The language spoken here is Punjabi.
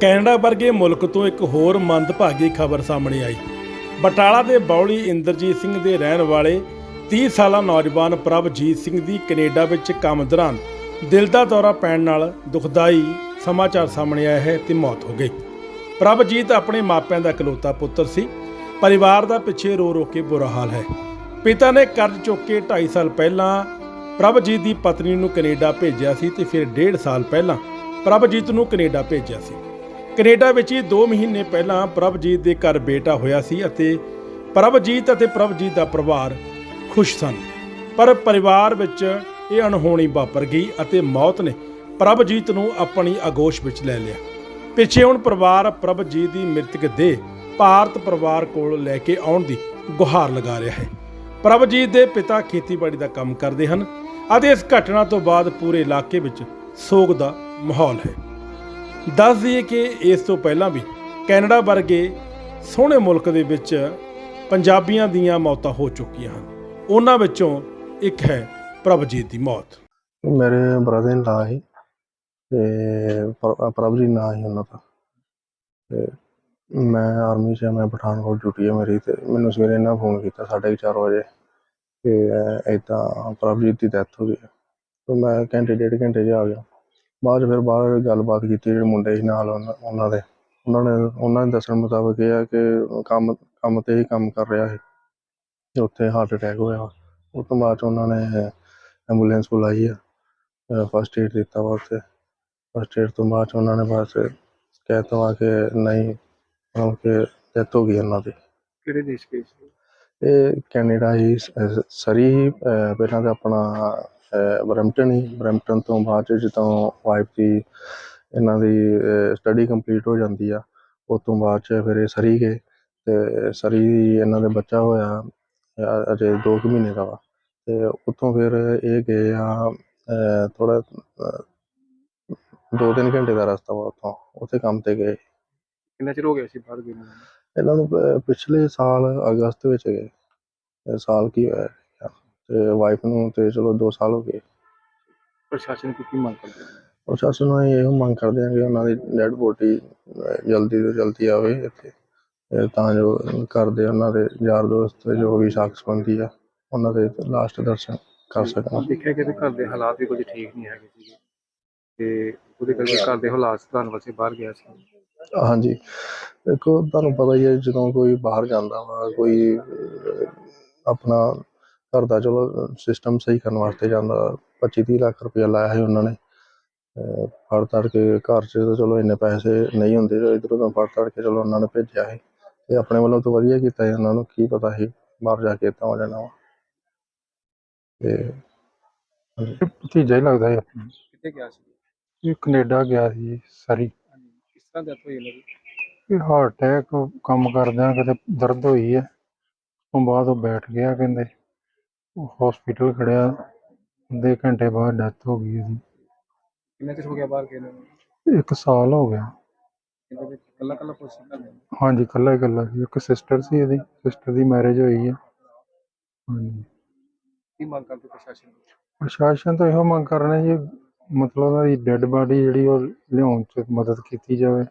ਕੈਨੇਡਾ ਵਰਗੇ ਮੁਲਕ ਤੋਂ ਇੱਕ ਹੋਰ ਮੰਦਭਾਗੀ ਖਬਰ ਸਾਹਮਣੇ ਆਈ। ਬਟਾਲਾ ਦੇ ਬੌਲੀ ਇੰਦਰਜੀਤ ਸਿੰਘ ਦੇ ਰਹਿਣ ਵਾਲੇ 30 ਸਾਲਾ ਨੌਜਵਾਨ ਪ੍ਰਭਜੀਤ ਸਿੰਘ ਦੀ ਕੈਨੇਡਾ ਵਿੱਚ ਕੰਮ ਦੌਰਾਨ ਦਿਲ ਦਾ ਦੌਰਾ ਪੈਣ ਨਾਲ ਦੁਖਦਾਈ ਸਮਾਚਾਰ ਸਾਹਮਣੇ ਆਇਆ ਹੈ ਤੇ ਮੌਤ ਹੋ ਗਈ। ਪ੍ਰਭਜੀਤ ਆਪਣੇ ਮਾਪਿਆਂ ਦਾ ਇਕਲੌਤਾ ਪੁੱਤਰ ਸੀ। ਪਰਿਵਾਰ ਦਾ ਪਿੱਛੇ ਰੋ ਰੋ ਕੇ ਬੁਰਾ ਹਾਲ ਹੈ। ਪਿਤਾ ਨੇ ਕਰਜ਼ ਚੁੱਕ ਕੇ 2.5 ਸਾਲ ਪਹਿਲਾਂ ਪ੍ਰਭਜੀਤ ਦੀ ਪਤਨੀ ਨੂੰ ਕੈਨੇਡਾ ਭੇਜਿਆ ਸੀ ਤੇ ਫਿਰ 1.5 ਸਾਲ ਪਹਿਲਾਂ ਪ੍ਰਭਜੀਤ ਨੂੰ ਕੈਨੇਡਾ ਭੇਜਿਆ ਸੀ। ਕੈਨੇਡਾ ਵਿੱਚ ਹੀ 2 ਮਹੀਨੇ ਪਹਿਲਾਂ ਪ੍ਰਭਜੀਤ ਦੇ ਘਰ ਬੇਟਾ ਹੋਇਆ ਸੀ ਅਤੇ ਪ੍ਰਭਜੀਤ ਅਤੇ ਪ੍ਰਭਜੀਤ ਦਾ ਪਰਿਵਾਰ ਖੁਸ਼ ਸਨ। ਪਰ ਪਰਿਵਾਰ ਵਿੱਚ ਇਹ ਅਣਹੋਣੀ ਵਾਪਰ ਗਈ ਅਤੇ ਮੌਤ ਨੇ ਪ੍ਰਭਜੀਤ ਨੂੰ ਆਪਣੀ ਅਗੋਸ਼ ਵਿੱਚ ਲੈ ਲਿਆ। ਪਿੱਛੇ ਹੁਣ ਪਰਿਵਾਰ ਪ੍ਰਭਜੀਤ ਦੀ ਮ੍ਰਿਤਕ ਦੇਹ ਭਾਰਤ ਪਰਿਵਾਰ ਕੋਲ ਲੈ ਕੇ ਆਉਣ ਦੀ ਗੁਹਾਰ ਲਗਾ ਰਿਹਾ ਹੈ। ਪ੍ਰਭਜੀਤ ਦੇ ਪਿਤਾ ਖੇਤੀਬਾੜੀ ਦਾ ਕੰਮ ਕਰਦੇ ਹਨ ਅਤੇ ਇਸ ਘਟਨਾ ਤੋਂ ਬਾਅਦ ਪੂਰੇ ਇਲਾਕੇ ਵਿੱਚ ਸੋਗ ਦਾ ਮਾਹੌਲ ਹੈ। ਦੱਸ ਦਈਏ ਕਿ ਇਸ ਤੋਂ ਪਹਿਲਾਂ ਵੀ ਕੈਨੇਡਾ ਵਰਗੇ ਸੋਹਣੇ ਮੁਲਕ ਦੇ ਵਿੱਚ ਪੰਜਾਬੀਆਂ ਦੀਆਂ ਮੌਤਾਂ ਹੋ ਚੁੱਕੀਆਂ ਹਨ। ਉਹਨਾਂ ਵਿੱਚੋਂ ਇੱਕ ਹੈ ਪ੍ਰਭਜੀਤ ਦੀ ਮੌਤ। ਮੇਰੇ ਬ੍ਰਦਰ ਇਨ ਲਾ ਸੀ ਤੇ ਪ੍ਰ- ਪ੍ਰਭ ਨਾਂ ਸੀ ਉਹਨਾਂ ਦਾ। ਤੇ ਮੈਂ ਆਰਮੀ 'ਚ ਹਾਂ, ਮੈਂ ਪਠਾਨਕੋਟ ਡਿਊਟੀ ਹੈ ਮੇਰੀ ਤੇ ਮੈਨੂੰ ਸਵੇਰੇ ਇਹਨਾਂ ਫੋਨ ਕੀਤਾ 4:30 ਵਜੇ। ਕਿ ਇਦਾਂ ਪ੍ਰਭਜੀਤ ਦੀ ਡੈਥ ਹੋ ਗਈ ਤੇ ਮੈਂ ਘੰਟੇ, ਡੇਢ ਘੰਟੇ 'ਚ ਆ ਗਿਆ। ਬਾਅਦ 'ਚ ਫਿਰ ਬਾਹਰ ਗੱਲਬਾਤ ਕੀਤੀ ਜਿਹੜੇ ਮੁੰਡੇ ਸੀ ਨਾਲ ਉਹਨਾਂ ਉਹਨਾਂ ਦੇ। ਉਹਨਾਂ ਨੇ, ਉਹਨਾਂ ਦੇ ਦੱਸਣ ਮੁਤਾਬਕ ਇਹ ਆ ਕਿ ਕੰਮ ਕੰਮ ਤੇ ਹੀ ਕੰਮ ਕਰ ਰਿਹਾ ਸੀ। ਤੇ ਉੱਥੇ ਹਾਰਟ ਅਟੈਕ ਹੋਇਆ ਉਸ ਤੋਂ ਬਾਅਦ 'ਚ ਉਹਨਾਂ ਨੇ ਐਂਬੂਲੈਂਸ ਬੁਲਾਈ ਆ। ਫਸਟ ਏਡ ਦਿੱਤਾ ਵਾ ਉੱਥੇ। ਫਸਟ ਏਡ ਤੋਂ ਬਾਅਦ 'ਚ ਉਹਨਾਂ ਨੇ ਬਸ ਕਹਿ ਤਾ ਵਾ ਕਿ ਨਹੀਂ, ਮਤਲਬ ਕਿ ਡੈਥ ਹੋ ਗਈ ਉਹਨਾਂ ਦੀ। ਕਿਹੜੇ ਦੇਸ਼ ਗਏ ਸੀ? ਇਹ ਕੈਨੇਡਾ ਹੀ ਸ- ਸਰੀ ਹੀ, ਅਹ, ਪਹਿਲਾਂ ਤਾਂ ਆਪਣਾ, ਅਹ, ਬਰੈਂਪਟਨ ਹੀ, ਬਰੈਂਪਟਨ ਤੋਂ ਬਾਅਦ 'ਚ ਜਦੋਂ ਵਾਈਫ ਦੀ ਇਹਨਾਂ ਦੀ ਸਟੱਡੀ ਕੰਪਲੀਟ ਹੋ ਜਾਂਦੀ ਆ, ਉਸ ਤੋਂ ਬਾਅਦ 'ਚ ਫਿਰ ਇਹ ਸਰੀ ਗਏ, ਤੇ ਸਰੀ ਇਹਨਾਂ ਦੇ ਬੱਚਾ ਹੋਇਆ, ਅਹ, ਅਜੇ 2 ਕੁ ਮਹੀਨੇ ਦਾ ਵਾ, ਤੇ ਉੱਥੋਂ ਫਿਰ ਇਹ ਗਏ ਆ ਥੋੜਾ ਦੋ ਤਿੰਨ ਘੰਟੇ ਦਾ ਰਸਤਾ ਵਾ ਉੱਥੋਂ, ਉੱਥੇ ਕੰਮ ਤੇ ਗਏ। ਕਿੰਨਾ ਚਿਰ ਹੋ ਗਿਆ ਸੀ ਬਾਹਰ ਗਏ ਨੂੰ? ਇਹਨਾਂ ਨੂੰ ਪਿਛਲੇ ਸਾਲ ਅਗਸਤ ਵਿੱਚ ਗਏ। ਇਹ ਸਾਲ ਕੀ ਹੋਇਆ। ਤੇ ਵਾਈਫ ਨੂੰ ਤੇ ਚਲੋ 2 ਸਾਲ ਹੋ ਗਏ। ਪ੍ਰਸ਼ਾਸਨ ਕੀ ਕੀ ਮੰਗ ਕਰਦੇ ਪ੍ਰਸ਼ਾਸਨ ਨੂੰ ਇਹੋ ਮੰਗ ਕਰਦੇ ਹਾਂ ਕਿ ਉਹਨਾਂ ਦੀ ਡੈਡ ਬੋਡੀ ਜਲਦੀ ਤੋਂ ਜਲਦੀ ਆਵੇ ਇੱਥੇ। ਤੇ ਜੋ ਕਰਦੇ ਉਹਨਾਂ ਦੇ ਯਾਰ ਦੋਸਤ ਜੋ ਵੀ ਸਾਕ ਸੰਬੰਧੀ ਆ ਉਹਨਾਂ ਦੇ ਲਾਸਟ ਦਰਸ਼ਨ ਕਰ ਸਕਣ। ਦੇਖਿਆ ਕਿ ਘਰ ਦੇ ਹਾਲਾਤ ਵੀ ਕੁਝ ਠੀਕ ਨਹੀਂ ਹੈਗੇ ਤੇ ਉਹਦੇ ਕਰਕੇ ਘਰ ਦੇ ਹਾਲਾਤ ਸੁਧਾਰਨ ਵਾਸਤੇ ਬਾਹਰ ਗਿਆ ਸੀ। ਹਾਂਜੀ। ਦੇਖੋ ਤੁਹਾਨੂੰ ਪਤਾ ਹੀ ਹੈ ਜਦੋਂ ਕੋਈ ਬਾਹਰ ਜਾਂਦਾ ਵਾ ਕੋਈ ਅਹ, ਆਪਣਾ ਘਰ ਦਾ ਚਲੋ ਸਿਸਟਮ ਸਹੀ ਕਰਨ ਵਾਸਤੇ ਜਾਂਦਾ 25 30 ਲੱਖ ਰੁਪਇਆ ਲਾਇਆ ਸੀ ਉਹਨਾਂ ਨੇ। ਅਹ, ਫੜ ਤੜ ਕੇ ਘਰ 'ਚ ਤਾਂ ਚਲੋ ਇੰਨੇ ਪੈਸੇ ਨਹੀਂ ਹੁੰਦੇ ਇਧਰੋਂ ਤਾਂ ਫੜ ਤੜ ਕੇ ਚਲੋ ਉਹਨਾਂ ਨੇ ਭੇਜਿਆ ਸੀ। ਤੇ ਆਪਣੇ ਵੱਲੋਂ ਤਾਂ ਵਧੀਆ ਕੀਤਾ ਸੀ ਉਹਨਾਂ ਨੂੰ ਕੀ ਪਤਾ ਸੀ ਬਾਹਰ ਜਾ ਕੇ ਤਾਂ ਹੋ ਜਾਣਾ ਵਾ। ਤੇ ਭਤੀਜਾ ਹੀ ਲੱਗਦਾ ਹੈ ਕਿੱਥੇ ਗਿਆ ਸੀ? ਇਹ ਕੈਨੇਡਾ ਗਿਆ ਸੀ ਸਰੀ। ਤਰ੍ਹਾਂ ਡੈਥ ਹੋਈ ਇਹਨਾਂ ਦੀ ਇਹ ਹਾਰਟ ਅਟੈਕ ਕੰਮ ਕਰਦਿਆਂ ਕਿਤੇ ਦਰਦ ਹੋਈ ਹੈ ਤੋਂ ਬਾਅਦ ਉਹ ਬੈਠ ਗਿਆ ਕਹਿੰਦੇ। ਹਸਪੀਟਲ ਖੜਿਆ ਅੱਧੇ ਘੰਟੇ ਬਾਅਦ ਡੈਥ ਹੋ ਗਈ ਇਹਦੀ ਕਿੰਨਾ ਚਿਰ ਹੋ ਗਿਆ ਬਾਹਰ ਗਏ ਨੂੰ? ਇੱਕ ਸਾਲ ਹੋ ਗਿਆ। ਇਹਦੇ ਵਿੱਚ ਕੱਲਾ ਕੱਲਾ ਪੁੱਛ ਕਰਦੇ ਹਾਂਜੀ ਇਕੱਲਾ ਹੀ ਇਕੱਲਾ ਸੀ। ਇੱਕ ਸਿਸਟਰ ਸੀ ਇਹਦੀ ਸਿਸਟਰ ਦੀ ਮੈਰਿਜ ਹੋਈ ਹੈ ਹਾਂਜੀ। ਕੀ ਮੰਗ ਕਰਦੇ ਪ੍ਰਸ਼ਾਸਨ ਤੋਂ? ਪ੍ਰਸ਼ਾਸਨ ਤੋਂ ਇਹੋ ਮੰਗ ਕਰ ਰਹੇ ਜੀ ਮਤਲਬ ਉਹਨਾਂ ਦੀ ਡੈੱਡ ਬਾਡੀ ਜਿਹੜੀ ਉਹ ਲਿਆਉਣ 'ਚ ਮਦਦ ਕੀਤੀ ਜਾਵੇ।